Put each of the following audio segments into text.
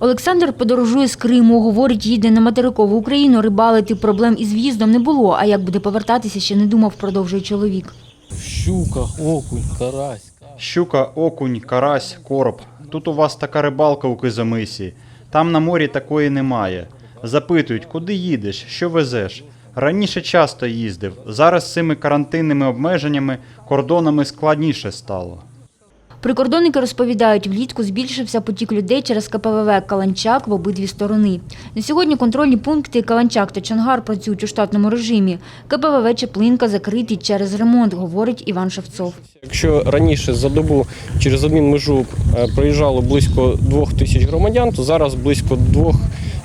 Олександр подорожує з Криму. Говорить, їде на материкову Україну. Рибалити проблем із в'їздом не було. А як буде повертатися, ще не думав, продовжує чоловік. Щука, окунь, карась. Щука, окунь, карась, короб. Тут у вас така рибалка у Кизомисі. Там на морі такої немає. Запитують, куди їдеш, що везеш. Раніше часто їздив. Зараз з цими карантинними обмеженнями, кордонами складніше стало. Прикордонники розповідають, влітку збільшився потік людей через КПВВ Каланчак в обидві сторони. На сьогодні контрольні пункти Каланчак та Чангар працюють у штатному режимі. КПВВ Чеплинка закритий через ремонт, говорить Іван Шевцов. Якщо раніше за добу через адмінмежу е, проїжджало близько 2 тисяч громадян, то зараз близько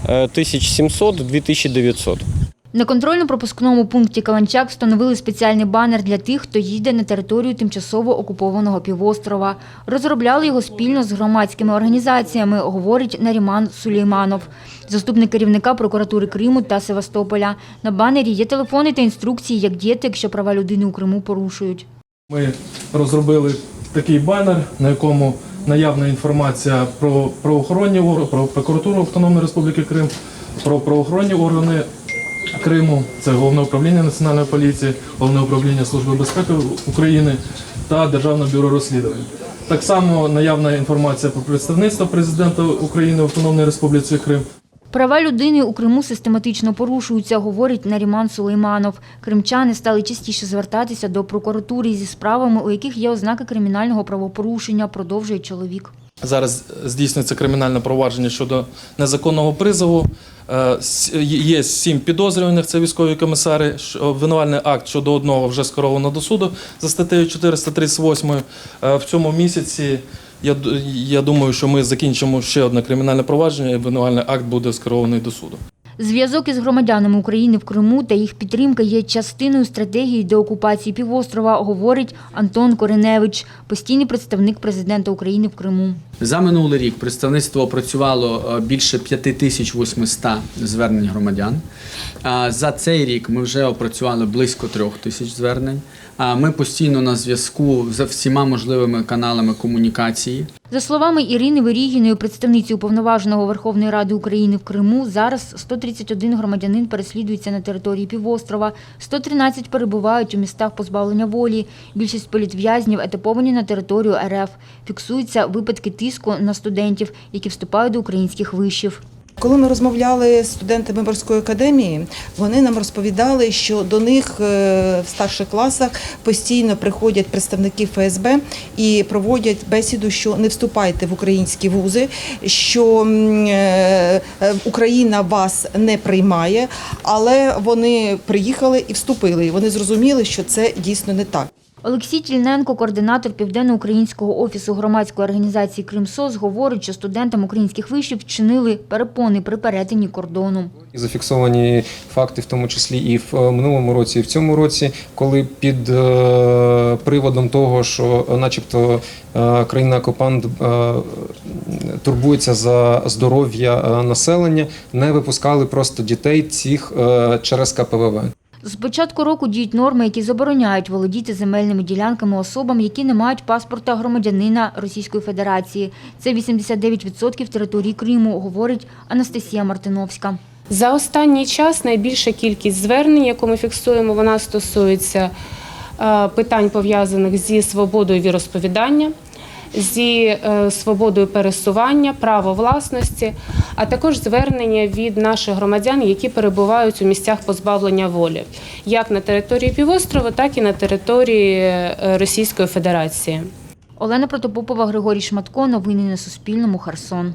е, 2700-2900. На контрольно-пропускному пункті Каланчак встановили спеціальний банер для тих, хто їде на територію тимчасово окупованого півострова. Розробляли його спільно з громадськими організаціями, говорить Наріман Сулейманов, заступник керівника прокуратури Криму та Севастополя. На банері є телефони та інструкції, як діяти, якщо права людини у Криму порушують. Ми розробили такий банер, на якому наявна інформація про правоохоронні органи, про прокуратуру Автономної Республіки Крим, про правоохоронні органи Криму, це Головне управління Національної поліції, Головне управління Служби безпеки України та Державне бюро розслідувань. Так само наявна інформація про представництво президента України в Автономній Республіці Крим. Права людини у Криму систематично порушуються, говорить Наріман Сулейманов. Кримчани стали частіше звертатися до прокуратури зі справами, у яких є ознаки кримінального правопорушення, продовжує чоловік. Зараз здійснюється кримінальне провадження щодо незаконного призову. Е, Є сім підозрюваних, це військові комісари. Обвинувальний акт щодо одного вже скеровано до суду за статтею 438. Е, В цьому місяці я, я думаю, що ми закінчимо ще одне кримінальне провадження, і обвинувальний акт буде скерований до суду. Зв'язок із громадянами України в Криму та їх підтримка є частиною стратегії деокупації півострова, говорить Антон Кореневич, постійний представник президента України в Криму. За минулий рік представництво опрацювало е, більше 5800 звернень громадян. За цей рік ми вже опрацювали близько трьох тисяч звернень. Ми постійно на зв'язку за всіма можливими каналами комунікації. За словами Ірини Верігіної, представниці уповноваженого Верховної Ради України в Криму, зараз 131 громадянин переслідується на території півострова, 113 перебувають у містах позбавлення волі. Більшість політв'язнів етаповані на територію РФ. Фіксуються випадки тиску на студентів, які вступають до українських вишів. Коли ми розмовляли з студентами морської академії, вони нам розповідали, що до них е, в старших класах постійно приходять представники ФСБ і проводять бесіду, що не вступайте в українські вузи, що е, е, Україна вас не приймає, але вони приїхали і вступили. І вони зрозуміли, що це дійсно не так. Олексій Тільненко, координатор Південно-Українського офісу громадської організації «Кримсос», говорить, що студентам українських вишів вчинили перепони при перетині кордону. Зафіксовані факти, в тому числі і в е, минулому році, і в цьому році, коли під е, приводом того, що, е, начебто, країна-окупант е, турбується за здоров'я населення, не випускали просто дітей цих через КПВВ. З початку року діють норми, які забороняють володіти земельними ділянками особам, які не мають паспорта громадянина Російської Федерації. Це 89% території Криму, говорить Анастасія Мартиновська. За останній час найбільша кількість звернень, яку ми фіксуємо, вона стосується е, питань пов'язаних зі свободою віросповідання, зі е, свободою пересування, право власності, а також звернення від наших громадян, які перебувають у місцях позбавлення волі, як на території півострова, так і на території е, Російської Федерації. Олена Протопопова, Григорій Шматко. Новини на Суспільному. Херсон.